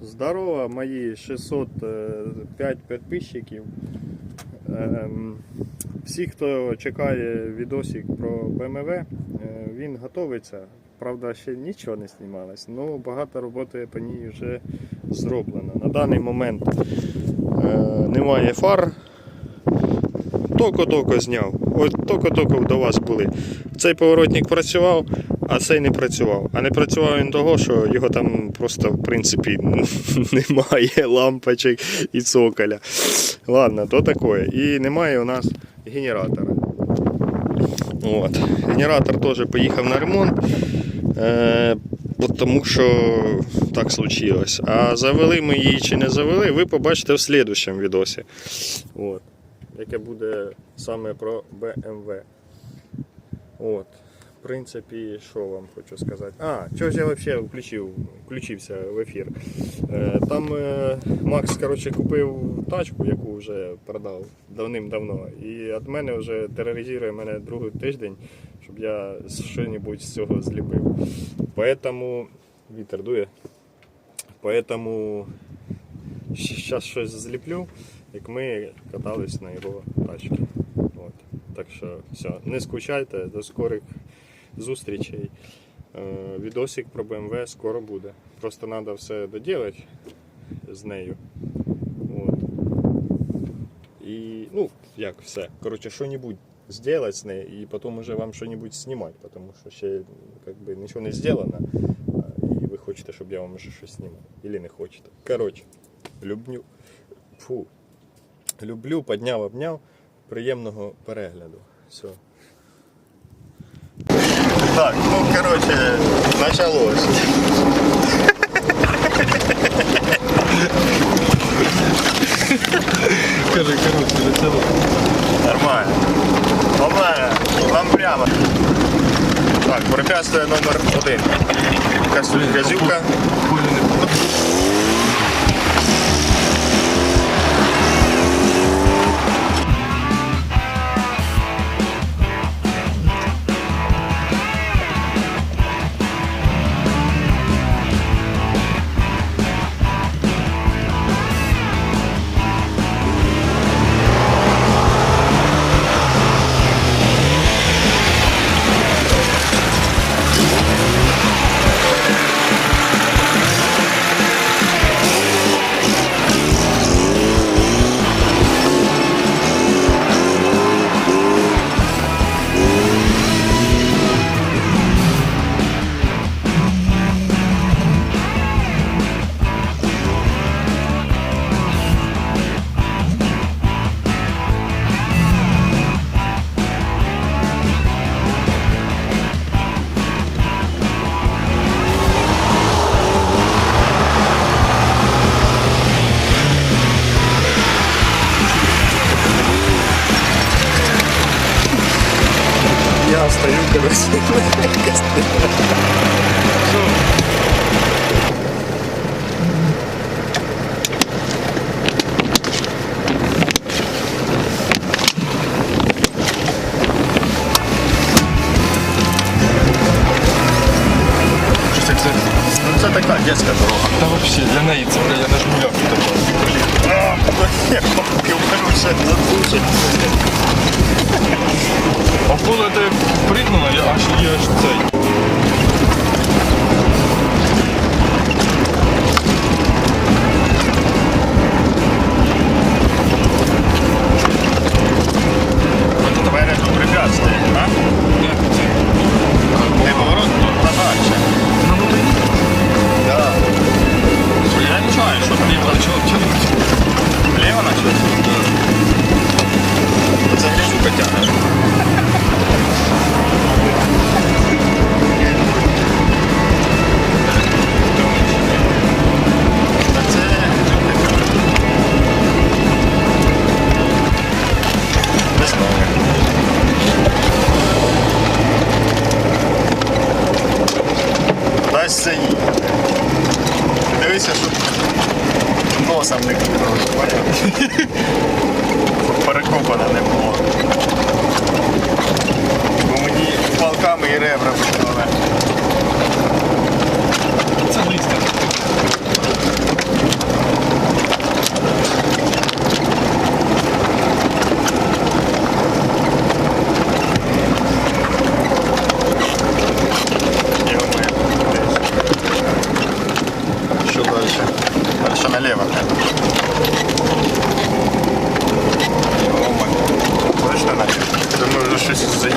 Здорово, мої 605 підписчиків. Всі, хто чекає відосик про БМВ, е, він готовиться. Правда, ще нічого не знімалось, але багато роботи по ній вже зроблено. На даний момент е, немає фар. Токо-токо зняв. Ось токо-токо до вас були. Цей поворотник працював, а цей не працював. А не працював він того, що його там просто в принципі немає лампочок і цоколя. Ладно, то таке. І немає у нас генератора. От. Генератор теж поїхав на ремонт. Е, тому що так случилось. А завели ми її чи не завели, ви побачите в слідущому відосі. От. Яке буде саме про BMW. От. Принципі, що вам хочу сказати. А, чого ж я взагалі включив, включився в ефір. Е, Там е, Макс коротше, купив тачку, яку вже продав давним-давно. І від мене вже тероризує мене другий тиждень, щоб я щось з цього зліпив. Поэтому вітер дує. Поэтому зараз щось зліплю, як ми катались на його тачці. Так що все, не скучайте, до скорих зустрічей. Е, Відосик про BMW скоро буде. Просто треба все доділати з нею. От. І, ну, як все. Коротше, що-небудь зробити з нею, і потім вже вам що-небудь знімати, тому що ще как би, нічого не зроблено, і ви хочете, щоб я вам вже щось знімав. Ілі не хочете. Коротше, люблю. Фу. Люблю, підняв, обняв. Приємного перегляду. Все. Так, ну короче, началось. Скажи, короче, начало. Нормально. Нормально. Вам прямо. Так, препятствие номер один. Касуль грязюка. Це, така детська дорога. та це, я навіть тут такого. Я задушить. А коли ти є аж цей. 生意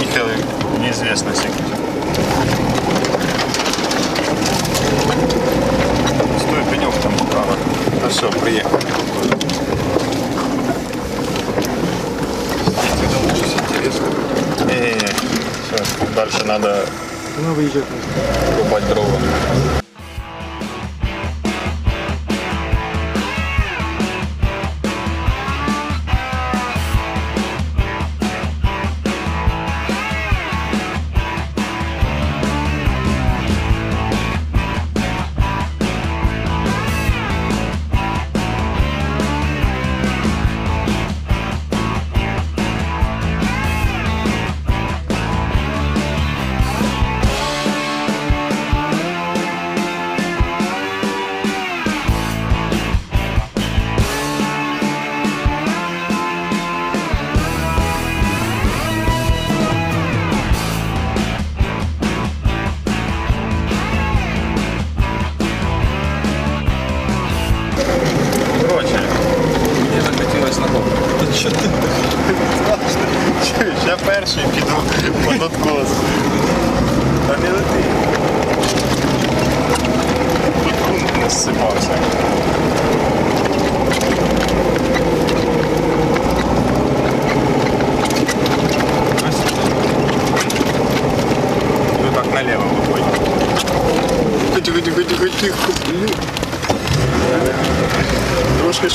улетел неизвестно всякие. Стой, пенек там право. Ну все, приехал. Э дальше надо... Ну, выезжать. Рубать дрова.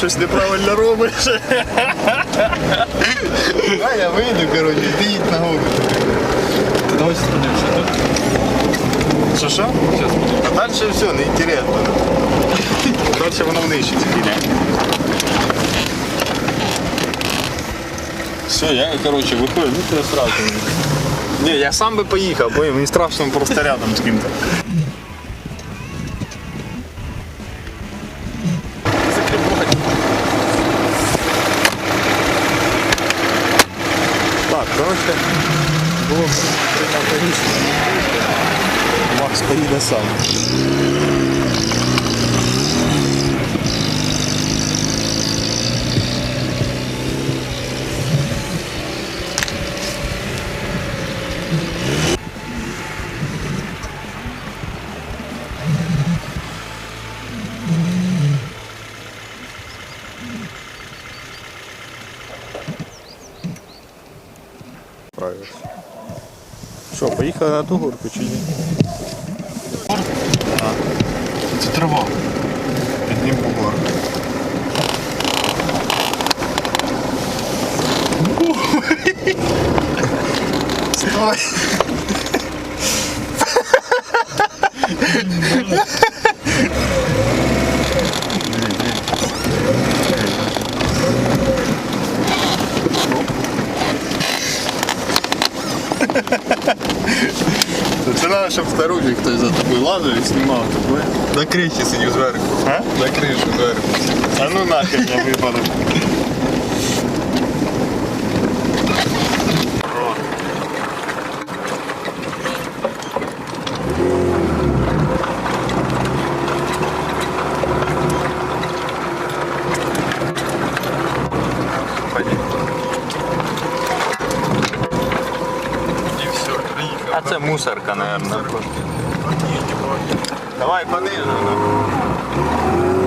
Щось неправильно робиш. А я вийду, коротше, ти їдь на гору. Ти давай сподивишся тут. Що що? Зараз. А далі все, не інтересно. Далі воно внищиться піде. Все, я, короче, виходжу, ну ти сразу. Ні, я сам би поїхав, бо мені страшно просто рядом з ким-то. Коротше, було прийнято. Макс поїде сам. Що, поїхали на ту горку чи ні? Це трава. Підніму горку. Стой! Треба, щоб в Таружі хтось за тобою лазив і знімав тебе. На криші сидів зверху. А? На криші зверху. А ну нахер я випадок. Мусорка, наверное. Давай понижу.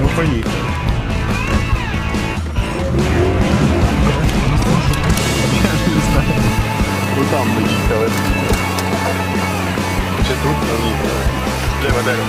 Ну поїхали. Ну там ми їхали. Чи тут на їхали? Лево, дерево.